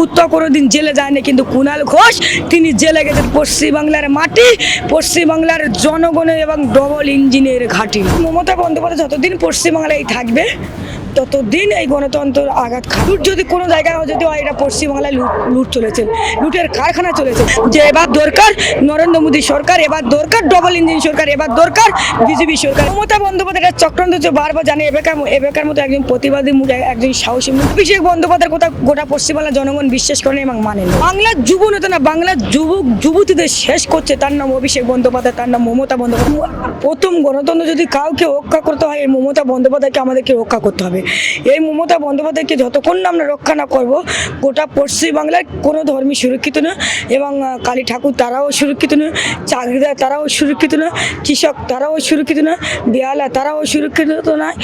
কুত্তা কোনোদিন জেলে যায়নি কিন্তু কুণাল ঘোষ। তিনি জেলে গেছেন পশ্চিমবাংলার মাটি, পশ্চিমবাংলার জনগণের এবং ডবল ইঞ্জিনের ঘাঁটি। মমতা বন্দ্যোপাধ্যায় যতদিন পশ্চিমবাংলায় থাকবে ততদিন এই গণতন্ত্র আঘাত লুট যদি কোনো জায়গায় যদি হয়, এটা পশ্চিমবাংলায় লুট লুট চলেছে, লুটের কারখানা চলেছে। যে এবার দরকার নরেন্দ্র মোদী সরকার, এবার দরকার ডবল ইঞ্জিন সরকার, এবার দরকার বিজেপি সরকার। মমতা বন্দ্যোপাধ্যায় এটা চক্রান্ত হচ্ছে বারবার জানে, এবেকার এবেকার মতো একজন প্রতিবাদী মুখ একজন সাহসী মুখ। অভিষেক বন্দ্যোপাধ্যায়ের কথা গোটা পশ্চিমবাংলার জনগণ বিশ্বাস করে এবং মানে বাংলার যুব নেতা না, বাংলার যুবক, যুবতীদের শেষ করছে, তার নাম অভিষেক বন্দ্যোপাধ্যায়, তার নাম মমতা বন্দ্যোপাধ্যায়। প্রথম গণতন্ত্র যদি কাউকে রক্ষা করতে হয়, এই মমতা বন্দ্যোপাধ্যায়কে আমাদেরকে রক্ষা করতে হবে। এই মমতা বন্দ্যোপাধ্যায়কে যতক্ষণ না আমরা রক্ষা না করব, গোটা পশ্চিমবাংলার কোনো ধর্মী সুরক্ষিত না এবং কালী ঠাকুর তারাও সুরক্ষিত না চাকরিদার তারাও সুরক্ষিত না, কৃষক তারাও সুরক্ষিত না বেহালা তারাও সুরক্ষিত নয়।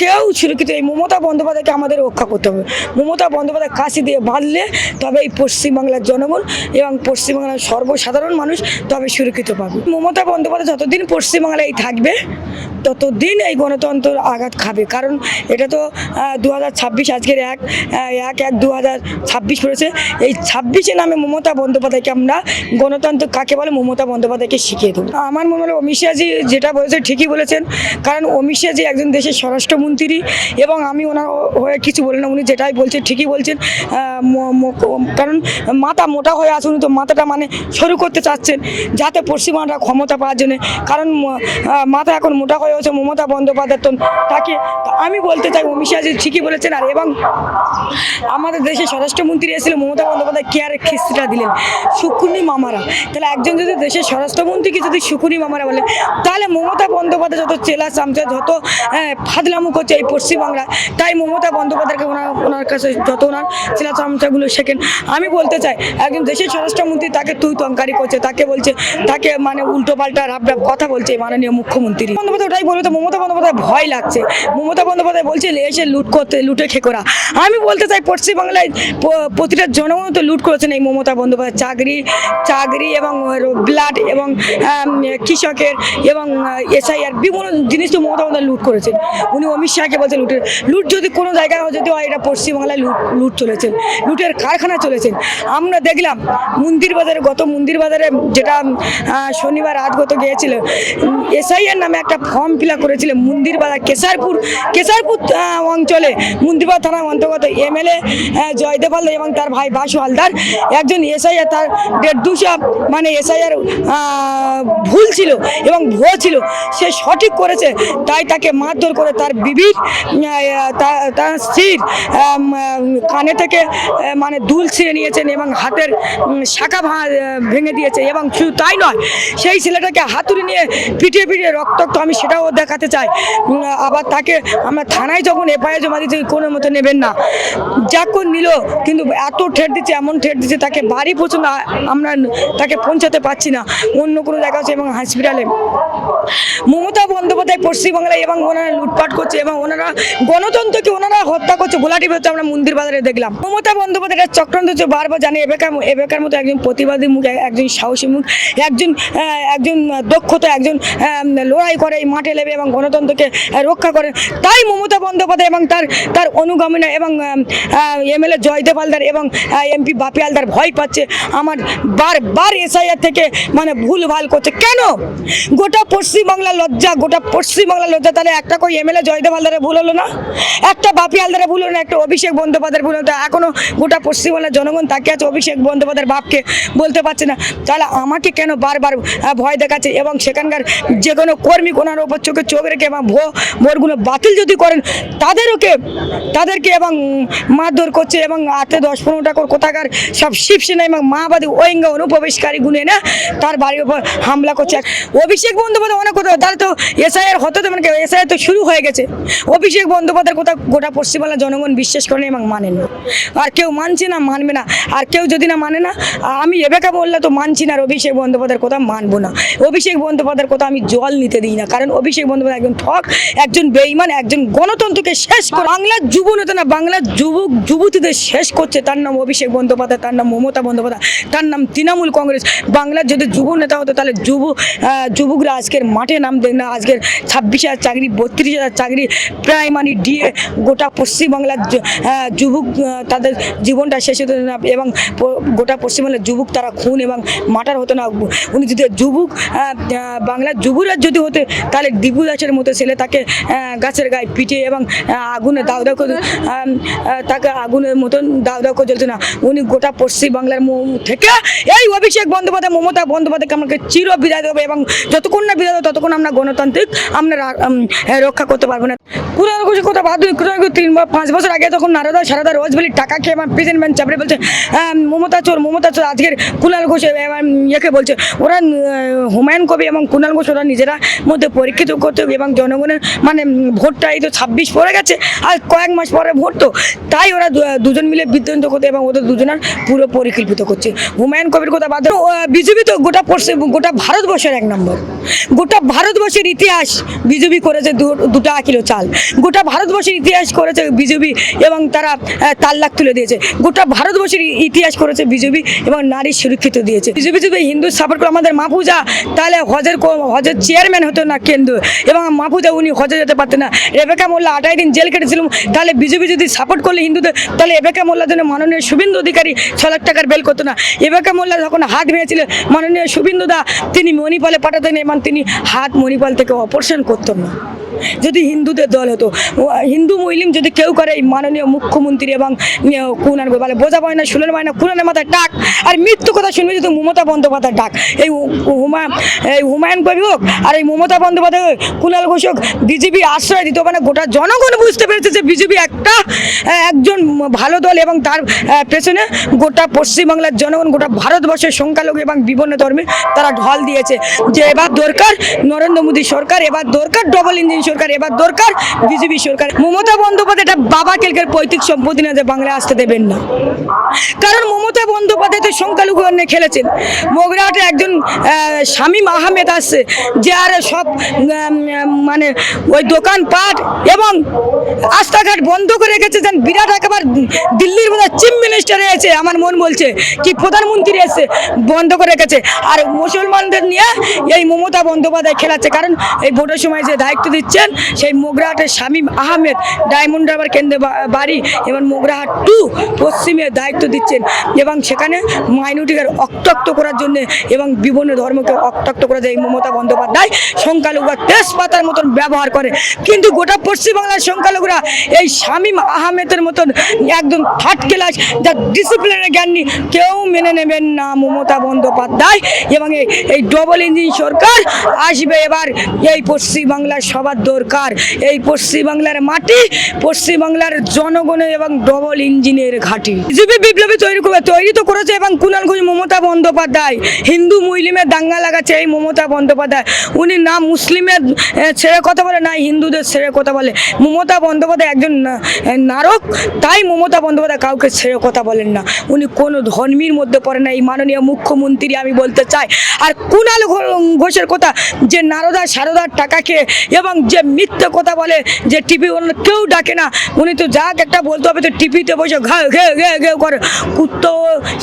কেউ সুরক্ষিত এই মমতা বন্দ্যোপাধ্যায়কে আমাদের রক্ষা করতে হবে। মমতা বন্দ্যোপাধ্যায় কাশি দিয়ে বাঁধলে তবে এই পশ্চিমবাংলার জনগণ এবং পশ্চিমবাংলার সর্বসাধারণ মানুষ তবে সুরক্ষিত পাবে। মমতা বন্দ্যোপাধ্যায় যতদিন পশ্চিমবাংলায় থাকবে, ততদিন এই গণতন্ত্র আঘাত খাবে। কারণ এটা তো দু হাজার ছাব্বিশ আজকের এক এক এক দু হাজার ছাব্বিশ পড়েছে। এই ছাব্বিশে নামে মমতা বন্দ্যোপাধ্যায়কে আমরা গণতন্ত্র কাকে বলে? মমতা বন্দ্যোপাধ্যায়কে শিখিয়ে দেবো। আমার মনে হলো অমিত শাহজি যেটা বলেছে ঠিকই বলেছেন। কারণ অমিত শাহজি একজন দেশের স্বরাষ্ট্রমন্ত্রী এবং আমি ওনার হয়ে কিছু বলি না উনি যেটাই বলছেন ঠিকই বলছেন। কারণ মাথা মোটা হয়ে আসুন তো মাথাটা মানে শুরু করতে চাচ্ছেন যাতে পশ্চিমবাংলা ক্ষমতা পাওয়ার জন্য। কারণ মাথা এখন মোটা হয়ে হচ্ছে মমতা বন্দ্যোপাধ্যায় তাকে আমি বলতে চাই অমিত শাহজি ঠিকই বলেছেন আর এবং আমাদের দেশে স্বরাষ্ট্রমন্ত্রী এসেছিল মমতা বন্দ্যোপাধ্যায় কেয়ারে খিস্তিটা দিলেন শুকুনি মামারা। তাহলে একজন যদি দেশের স্বরাষ্ট্রমন্ত্রীকে যদি শুকুনি মামারা বলে তাহলে মমতা বন্দ্যোপাধ্যায় যত চেলা চামচা যত হ্যাঁ, ফাদলামু করছে এই পশ্চিমবাংলায়। তাই মমতা বন্দ্যোপাধ্যায়কে ওনার ওনার কাছে যত ওনার চেলা চামচাগুলো শেখেন আমি বলতে চাই, একজন দেশের স্বরাষ্ট্রমন্ত্রী তাকে তুই তঙ্কারি করছে, তাকে বলছে, তাকে মানে উল্টো পাল্টা রাব রাব কথা বলছে মাননীয় মুখ্যমন্ত্রী। বন্দ্যোপাধ্যায় ওটাই বলবে তো, মমতা বন্দ্যোপাধ্যায় ভয় লাগছে। মমতা বন্দ্যোপাধ্যায় বলছে, এসে লুট করতে, লুটে খেকোরা আমি বলতে চাই, পশ্চিমবাংলায় প্রতিটা জনগণ তো লুট করেছেন এই মমতা বন্দ্যোপাধ্যায়। চাকরি চাকরি এবং ব্লাড এবং কৃষকের এবং এসআইআর বিভিন্ন জিনিস তো মমতা বন্দ্যোপাধ্যায় লুট করেছেন উনি অমিত শাহকে বলছেন, লুটের লুট যদি কোনো জায়গায় যদি হয়, এটা পশ্চিমবাংলায় লুট লুট চলেছেন। লুটের কারখানা চলেছেন। আমরা দেখলাম, মন্দির বাজারে, গত মন্দির বাজারে যেটা শনিবার রাত গত গিয়েছিল এসআইআর নামে একটা ফর্ম ফিল করেছিল মন্দির বাজার, কেশারপুর কেশারপুর অঞ্চলে। মন্দিরবাজার থানার অন্তর্গত এমএলএ জয়দেব এবং তার ভাই বাসু হালদার। একজন এসআইআর তার দেড় দুশো মানে এসআইআর ভুল ছিল এবং ভুয়ো ছিল। সে সঠিক করেছে, তাই তাকে মারধর করে তার বিবির তার স্ত্রীর কানে থেকে মানে দুল ছিঁড়ে নিয়েছেন এবং হাতের শাখা ভেঙে দিয়েছে এবং শুধু তাই নয়, সেই ছেলেটাকে হাতুড়ি নিয়ে পিটিয়ে পিটিয়ে রক্তাক্ত আমি সেটাও দেখাতে চাই। আবার তাকে আমরা থানায় যখন এফআইআর জমা দিতে কোনো মতো নেবেন না। যখন নিল, কিন্তু এত ঠেট দিচ্ছে, এমন ঠেট দিচ্ছে, তাকে বাড়ি পর্যন্ত আমরা তাকে পৌঁছাতে পারছি না। অন্য কোনো জায়গা আছে এবং হসপিটালে মমতা বন্দ্যোপাধ্যায় পশ্চিমবাংলায় এবং ওনারা লুটপাট করছে এবং ওনারা গণতন্ত্রকে ওনারা হত্যা করছে গোলাটি হচ্ছে আমরা মন্দির বাজারে দেখলাম। মমতা বন্দ্যোপাধ্যায় চক্রান্ত হচ্ছে বারবার জানে, এবেকার এবেকার মতো একজন প্রতিবাদী মুখ একজন সাহসী মুখ, একজন একজন দক্ষতা, একজন লড়াই করে এই মাঠে নেবে এবং গণতন্ত্রকে রক্ষা করে। তাই মমতা বন্দ্যোপাধ্যায় এবং তার তার অনুগামীরা এবং এমএলএ জয়দেব হালদার এবং এমপি বাপি হালদার ভয় পাচ্ছে। আমার বারবার এসআইআর থেকে মানে ভুল ভালো করছে। কেন? গোটা পশ্চিমবাংলা লজ্জা, গোটা পশ্চিমবাংলা লজ্জা, তাহলে একটা কই এমএলএ জয়দেব হালদারের ভুল হলো না? একটা বাপি হালদারের ভুল হলো না, একটা অভিষেক বন্দ্যোপাধ্যায়ের ভুল হলো না। এখনও গোটা পশ্চিমবাংলার জনগণ তাকে আছে, অভিষেক বন্দ্যোপাধ্যায়ের বাপকে বলতে পারছে না। তাহলে আমাকে কেন বারবার ভয় দেখাচ্ছে? এবং সেখানকার যে কোনো কর্মী ওনার ওপর চোখে চোখ রেখে এবং ভো ভোটগুলো বাতিল যদি করেন তাদেরকে তাদেরকে এবং মারধর করছে এবং হাতে দশ পনেরো টাকা করে কোথাকার সব শিবসেনা এবং মাওবাদী ওয়েঙ্গা অনুপ্রবেশকারী গুনে না, তার বাড়ির ওপর হামলা করছে। অভিষেক বন্দ্যোপাধ্যায় অনেক কথা তাহলে তো এসআইয়ের হতে তো মানে এসআইয়ের তো শুরু হয়ে গেছে। অভিষেক বন্দ্যোপাধ্যায়ের কথা গোটা পশ্চিমবাংলার জনগণ বিশ্বাস করে এবং মানে না। আর কেউ মানছে না, মানবে না। আর কেউ যদি না মানে না, আমি এবেকা বললে তো মানছি না আর অভিষেক বন্দ্যোপাধ্যায়ের কথা মানবো না। অভিষেক বন্দ্যোপাধ্যায়ের কথা আমি জল নিতে দিই না, কারণ অভিষেক বন্দ্যোপাধ্যায় একজন ঠক, একজন বেইমান একজন গণতন্ত্রকে শেষ করে বাংলার যুব নেতা না, বাংলার যুবক, যুবতীদের শেষ করছে। তার নাম অভিষেক বন্দ্যোপাধ্যায়, তার নাম মমতা বন্দ্যোপাধ্যায়, তার নাম তৃণমূল কংগ্রেস। বাংলার যদি যুব নেতা হতো, তাহলে যুব যুবকরা আজকের মাঠে নাম নামবে না। আজকের ছাব্বিশ হাজার চাকরি, বত্রিশ হাজার চাকরি প্রাইমারি ডিএ গোটা পশ্চিমবাংলার যুবক তাদের জীবনটা শেষ হতো না এবং গোটা পশ্চিমবাংলার যুবক তারা খুন এবং মাটার হতো না। উনি যদি যুবক বাংলার যুবরাজ যদি হতে তাহলে দিবু দাসের মতো ছেলে তাকে গাছের গায়ে পিঠে এবং আগুনে দাউ দাউ করে তাকে আগুনের মতন দাউ দাউ করে জ্বলতো না। উনি গোটা পশ্চিমবাংলার থেকে এই অভিষেক বন্দ্যোপাধ্যায় মমতা বন্দ্যোপাধ্যায়কে আমাকে চির বিদায় দেবে এবং যতক্ষণ না বিদায় দেবে ততক্ষণ আমরা গণতান্ত্রিক আমরা আহ, রক্ষা করতে পারব না। কুড়াল ঘোষের কথা বাদ দিই, কুড়াল তিন পাঁচ বছর আগে তখন নারদা সারদা রোজবেলি টাকা খেয়ে আমার প্রেজেন্ট ম্যান চাপড়ে বলছে মমতা চোর মমতা চোর আজকের কুণাল ঘোষ ইয়েকে বলছে ওরা হুমায়ুন কবি এবং কুণাল ঘোষ ওরা নিজেরা মধ্যে পরীক্ষিত করতে এবং জনগণের মানে ভোটটা এই তো ছাব্বিশ পড়ে গেছে আর কয়েক মাস পরে ভোট তো। তাই ওরা দুজন মিলে বিদ্বন্দ্ব করতে এবং ওদের দুজনের পুরো পরিকল্পিত করছে। হুমায়ুন কবির কথা বাদ বিজেপি তো গোটা পশ্চিম গোটা ভারতবর্ষের এক নম্বর। গোটা ভারতবর্ষের ইতিহাস বিজেপি করেছে দুটা কিলো চাল। গোটা ভারতবর্ষের ইতিহাস করেছে বিজেপি এবং তারা আহ, তাল্লাক তুলে দিয়েছে। গোটা ভারতবর্ষের ইতিহাস করেছে বিজেপি এবং নারী সুরক্ষিত দিয়েছে। বিজেপি যদি হিন্দু সাপোর্ট করে আমাদের মাহফুজা তাহলে হজের হজের চেয়ারম্যান হতো না কেন্দ্র এবং মাহফুজা উনি হজে যেতে পারতেন না। রেবেকা মোল্লা আঠাই দিন জেল কেটেছিলাম তাহলে বিজেপি যদি সাপোর্ট করলে হিন্দুদের তাহলে এবেকা মোল্লার জন্য মাননীয় শুভেন্দু অধিকারী ছ লাখ টাকার বেল করতো না। এবেকা মোল্লা যখন হাত ভেঙেছিলেন মাননীয় শুভেন্দু দা তিনি মণিপালে পাঠাতেন এবং তিনি হাত মণিপাল থেকে অপারেশন করতেন না। যদি হিন্দুদের দল হতো। হিন্দু মুসলিম যদি কেউ করে, এই মাননীয় মুখ্যমন্ত্রী এবং কুনার বলে বোঝা পায় না শুনে পায় না কুনানের মাথায় ডাক আর মৃত্যু কথা শুনবে যদি মমতা বন্দ্যোপাধ্যায় ডাক। এই হুমা এই হুমায়ুন কবি হোক আর এই মমতা বন্দ্যোপাধ্যায় কুণাল ঘোষ হোক, বিজেপি আশ্রয় দিত মানে গোটা জনগণ বুঝতে পেরেছে যে বিজেপি একটা একজন ভালো দল এবং তার পেছনে গোটা পশ্চিমবাংলার জনগণ, গোটা ভারতবর্ষের সংখ্যালঘু এবং বিভিন্ন ধর্মে তারা ঢল দিয়েছে। যে এবার দরকার নরেন্দ্র মোদী সরকার, এবার দরকার ডবল ইঞ্জিন সরকার, এবার দরকার, বিজেপি সরকার। মমতা বন্দ্যোপাধ্যায়, এটা বাবা কেলকের পৈতৃক সম্পত্তি না যে বাংলায় আসতে দেবেন না। কারণ মমতা বন্দ্যোপাধ্যায় তো সংখ্যালঘু নিয়ে খেলেছেন। মোগরাহাটে একজন শামীম আহমেদ আসছে আর সব মানে ওই দোকানপাট এবং রাস্তাঘাট বন্ধ করে রেখেছে, যেন বিরাট একেবারে দিল্লির মধ্যে চিফ মিনিস্টার এসেছে আমার মন বলছে কি প্রধানমন্ত্রী এসেছে বন্ধ করে রেখেছে। আর মুসলমানদের নিয়ে এই মমতা বন্দ্যোপাধ্যায় খেলাচ্ছে, কারণ এই ভোটের সময় যে দায়িত্ব দিচ্ছেন, সেই মোগরাহাটের শামীম আহমেদ ডায়মন্ড রাবার কেন্দ্রে বাড়ি এবং মোগরাহাট টু পশ্চিমে দায়িত্ব দিচ্ছেন এবং সেখানে মাইনরিটিকে অক্তক্ত করার জন্য এবং বিভিন্ন ধর্মকে অক্তক্ত করা যায় এই মমতা বন্দ্যোপাধ্যায় সংখ্যালঘুরা তেজপাতার মতন ব্যবহার করে। কিন্তু গোটা পশ্চিমবাংলার সংখ্যালঘুরা এই শামীম আহমেদের মতন একদম থার্ড ক্লাস যার ডিসিপ্লিনের জ্ঞান নেই কেউ মেনে নেবেন না মমতা বন্দ্যোপাধ্যায় এবং এই- এই ডবল ইঞ্জিন সরকার আসবে এবার। এই পশ্চিমবাংলার সবার দরকার। এই পশ্চিমবাংলার মাটি, পশ্চিমবাংলার জনগণের এবং ডবল ইঞ্জিনের ঘাঁটি। বিজেপি বিপ্লবী তৈরি তৈরি তো করেছে এবং কুণাল ঘোষ, মমতা বন্দ্যোপাধ্যায়, হিন্দু মুসলিমের দাঙ্গা লাগাচ্ছে এই মমতা বন্দ্যোপাধ্যায়। উনি না মুসলিমের ছেড়ে কথা বলে, না হিন্দুদের ছেড়ে কথা বলে। মমতা বন্দ্যোপাধ্যায় একজন নারক, তাই মমতা বন্দ্যোপাধ্যায় কাউকে ছেড়ে কথা বলেন না। উনি কোনো ধর্মীর মধ্যে পড়ে না। এই মাননীয় মুখ্যমন্ত্রী, আমি বলতে চাই, আর কুণাল ঘোষের কথা, যে নারদা সারদার টাকা খেয়ে এবং যে মিথ্যে কথা বলে যে টিভি কেউ ডাকে না। উনি তো যাক একটা বলতে হবে, তো টিভিতে বসে ঘা ঘে ঘে ঘে করে। কুত্তো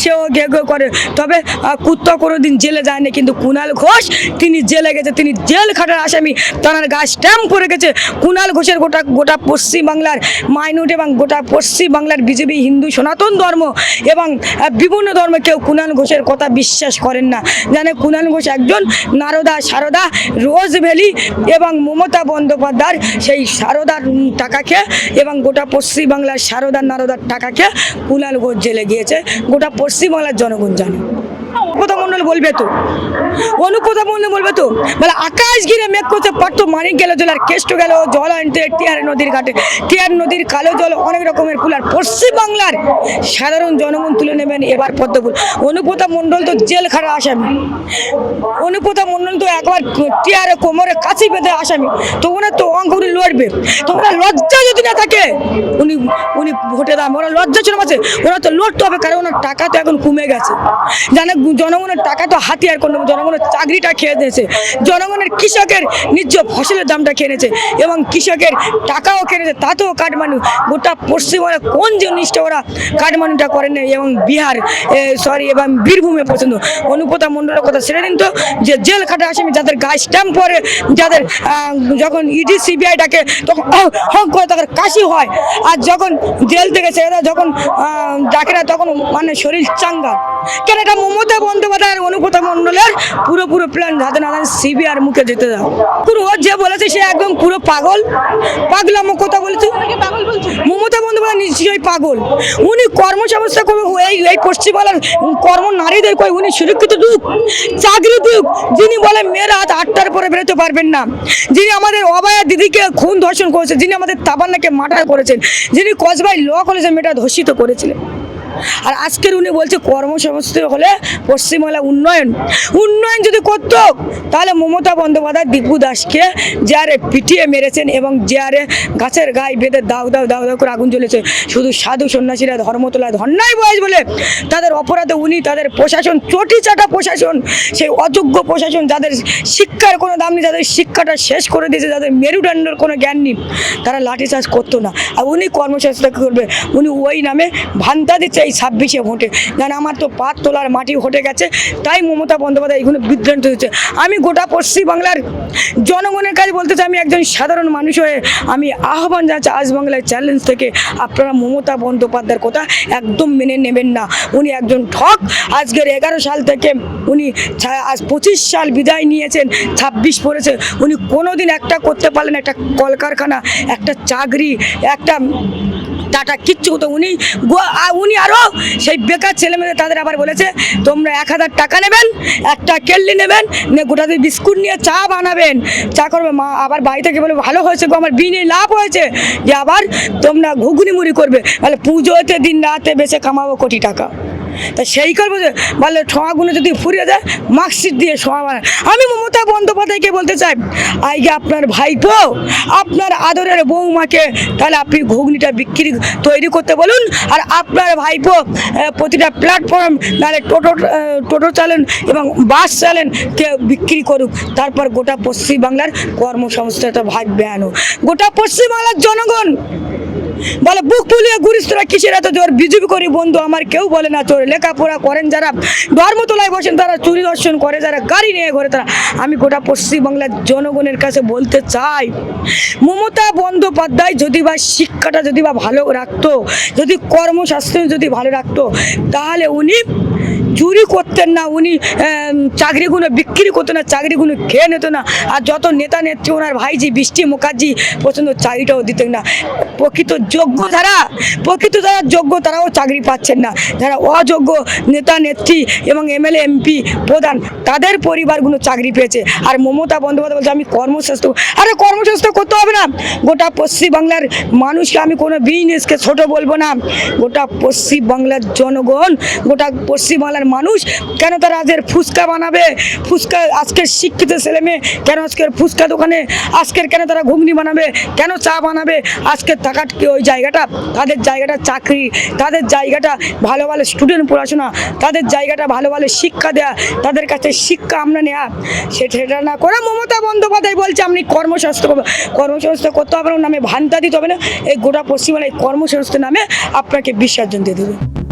সেও ঘে ঘে করে। তবে কুত্তো কোনো দিন জেলে যায়নি, কিন্তু কুণাল ঘোষ, তিনি জেলে গেছে, তিনি জেল খাটার আসামি। তার গায়ে স্ট্যাম্প পড়ে গেছে। কুণাল ঘোষের গোটা গোটা পশ্চিমবাংলার মাইনরিটি এবং গোটা পশ্চিমবাংলার বিজেপি হিন্দু সনাতন ধর্ম এবং বিভিন্ন ধর্ম কেউ কুণাল ঘোষের কথা বিশ্বাস করেন না। জানে কুণাল ঘোষ একজন নারদা, সারদা, রোজ ভ্যালি এবং মমতা বন্দ্যোপাধ্যায় সেই সারদার টাকাকে এবং গোটা পশ্চিমবাংলার সারদার নারদার টাকা খেয়ে কুণাল ঘোষ জেলে গিয়েছে। গোটা পশ্চিমবাংলার জনগণ জানে। মন্ডল বলবে তো। অনুপতা মন্ডল বলবে তো। বলে, আকাশ ঘিরে মেঘ করতে পারতো মানিক গেল জল আর কেষ্ট গেল, জল আনতে টিয়ার নদীর ঘাটে। টিয়ার নদীর কালো জল, অনেক রকমের ফুল আর পশ্চিমবাংলার সাধারণ জনগণ তুলে নেবেন এবার পদ্মফুল। অনুপতা মন্ডল তো জেল খাটা আসামি। অনুপতা মন্ডল তো একবার টিয়ারে কোমরে কাছি বেঁধে আসামি। তো ওনার তো অঙ্ক উনি লড়বে। তো ওনার লজ্জা যদি না থাকে, উনি উনি ভোটে দাম ওরা লজ্জা ছিল আছে। ওরা তো লড়তে হবে, কারণ ওনার টাকা তো এখন কমে গেছে। জানে জনগণের টাকা তো হাতিয়ার কোনো জনগণের চাকরিটা খেয়ে দিয়েছে জনগণের কৃষকের নিজ ফসলের দামটা খেয়ে নিয়েছে এবং কৃষকের টাকাও খেয়েছে তাতেও কাঠমান্ডু। গোটা পশ্চিমবঙ্গে কোন জিনিসটা ওরা কাঠমান্ডুটা করে নেই এবং বিহার সরি এবং বীরভূমে পছন্দ। অনুপতা মণ্ডলের কথা ছেড়ে দিন তো যে জেল খাটা আসামি যাদের গায়ে স্ট্যাম্প পরে যাদের যখন E ইডি সিবিআই ডাকে তখন আহ, হং করে তাদের কাশি হয়। আর যখন জেল থেকে ছেড়ে যখন ডাকে না তখন মানে শরীর চাঙ্গা। কেন এটা মমতা বন্দ্যোপাধ্যায়ের মণ্ডলের পুরো পুরো প্ল্যান যাতে না সিবিআর মুখে যেতে দাও। পুরো যে বলেছে সে একদম পুরো পাগল। পাগলামো কথা বলেছে। মমতা বন্দ্যোপাধ্যায় নিশ্চয়ই পাগল। উনি কর্মসংস্থা করবে এই এই পশ্চিমবাংলার কর্ম নারীদের কই? উনি সুরক্ষিত দুক চাকরি দুক যিনি বলে মেয়েরা রাত আটটার পরে বেরোতে পারবেন না। যিনি আমাদের অবায়া দিদিকে খুন ধর্ষণ করেছেন যিনি আমাদের তাবান্নাকে মার্ডার করেছেন, যিনি কসবাই ল কলেজে মেয়েটা ধর্ষিত করেছিলেন। আর আজকের উনি বলছে কর্মসংস্থান হলে পশ্চিমবাংলা উন্নয়ন উন্নয়ন যদি করত, তাহলে মমতা বন্দ্যোপাধ্যায় দিব্যু দাসকে যারে পিটিয়ে মেরেছেন এবং যারে গাছের গায়ে বেঁধে দাও দাও দাও দাও করে আগুন জ্বলেছে। শুধু সাধু সন্ন্যাসীরা ধর্মতলা ধর্নায় বয়স বলে তাদের অপরাধে উনি তাদের প্রশাসন, চটি চাটা প্রশাসন, সেই অযোগ্য প্রশাসন যাদের শিক্ষার কোনো দাম নেই, যাদের শিক্ষাটা শেষ করে দিয়েছে, যাদের মেরুদণ্ডের কোনো জ্ঞান নেই, তারা লাঠিচার্জ করতো না। আর উনি কর্মসংস্থা করবে? উনি ওই নামে ভান্তা দিচ্ছে এই ছাব্বিশে ভোটে। জান আমার তো পাত তোলার মাটি ঘটে গেছে, তাই মমতা বন্দ্যোপাধ্যায় এইগুলো বিভ্রান্ত হয়েছে। আমি গোটা পশ্চিমবাংলার জনগণের কাছে বলতে চাই, আমি একজন সাধারণ মানুষ হয়ে আমি আহ্বান জানাচ্ছি, আজ বাংলার চ্যালেঞ্জ থেকে আপনারা মমতা বন্দ্যোপাধ্যায়ের কথা একদম মেনে নেবেন না। উনি একজন ঠক। আজকের এগারো সাল থেকে উনি আজ পঁচিশ সাল বিদায় নিয়েছেন, ছাব্বিশ পড়েছে। উনি কোনোদিন একটা করতে পারলেন একটা কলকারখানা, একটা চাকরি, একটা টাটা কিচ্ছু তো উনি উনি আরও সেই বেকার ছেলে মেয়েদের তাদের আবার বলেছে, তোমরা এক হাজার টাকা নেবেন, একটা কেল্লি নেবেন নে গোটা দিয়ে বিস্কুট নিয়ে চা বানাবেন। চা করবে, মা আবার বাড়ি থেকে বলে, ভালো হয়েছে গো, আমার বিনে লাভ হয়েছে। যে আবার তোমরা ঘুগনি মুড়ি করবে, তাহলে পুজোতে দিন রাতে বেছে কামাবো কোটি টাকা। তা সেই করব যে, বলে ছোঁয়াগুলো যদি ফুরিয়ে দেয় মার্কশিট দিয়ে ছোঁয়া বানায়। আমি মমতা বন্দ্যোপাধ্যায়কে বলতে চাই আজকে আপনার ভাইপো, আপনার আদরের বৌমাকে তাহলে আপনি ঘুগনিটা বিক্রি তৈরি করতে বলুন, আর আপনার ভাইপো প্রতিটা প্ল্যাটফর্ম নাহলে টোটো টোটো চালেন এবং বাস চালেন, কে বিক্রি করুক। তারপর গোটা পশ্চিমবাংলার কর্মসংস্থাটা ভাগ বেয়ানো গোটা পশ্চিমবাংলার জনগণ বলে, বুক ফুলিয়ে ঘুরিস তোরা কিসের এত জোর? বিজেপি করি বন্ধু, আমার কেউ বলে না, তোর লেখাপড়া করেন যারা ধর্মতলায় বসেন, তারা চুরি দর্শন করে, যারা গাড়ি নিয়ে ঘরে, তারা আমি গোটা পশ্চিমবাংলার জনগণের কাছে বলতে চাই, মমতা বন্দ্যোপাধ্যায় যদি বা শিক্ষাটা যদি বা ভালো রাখতো, যদি কর্মস্বাস্থ্য যদি ভালো রাখতো, তাহলে উনি চুরি করতেন না, উনি চাকরিগুলো বিক্রি করতেন না, চাকরিগুলো খেয়ে নিত না। আর যত নেতা নেত্রী, ওনার ভাইজি, বৃষ্টি মুখার্জি পছন্দ চাকরিটাও দিতেন না। প্রকৃত যোগ্য যারা, প্রকৃত যারা যোগ্য, তারাও চাকরি পাচ্ছেন না। যারা অযোগ্য নেতা নেত্রী এবং এমএলএ, এমপি প্রধান, তাদের পরিবারগুলো চাকরি পেয়েছে। আর মমতা বন্দ্যোপাধ্যায় বলছে, আমি কর্মস্বাস্থ্য আরে কর্মস্বাস্থ্য করতে হবে না। গোটা পশ্চিমবাংলার মানুষকে আমি কোনো বিজনেসকে ছোট বলব না। গোটা পশ্চিমবাংলার জনগণ, গোটা পশ্চিমবাংলার মানুষ? কেন তারা আজকের ফুচকা বানাবে? ফুচকা আজকের শিক্ষিত ছেলে মেয়ে, কেন আজকের ফুচকা দোকানে? আজকের কেন তারা ঘুগনি বানাবে? কেন চা বানাবে? আজকের টাকা ওই জায়গাটা? তাদের জায়গাটা চাকরি, তাদের জায়গাটা ভালো ভালো স্টুডেন্ট পড়াশোনা, তাদের জায়গাটা ভালো ভালো শিক্ষা দেয়া, তাদের কাছে শিক্ষা আমরা নেওয়া সেটা না করে মমতা বন্দ্যোপাধ্যায় বলছে, আপনি কর্মসংস্থা করব কর্মসংস্থা করতে হবে নামে ভান্তা দিতে হবে না। এই গোটা পশ্চিমবাংলায় কর্মসংস্থা নামে আপনাকে বিসর্জন দিয়ে দেবে।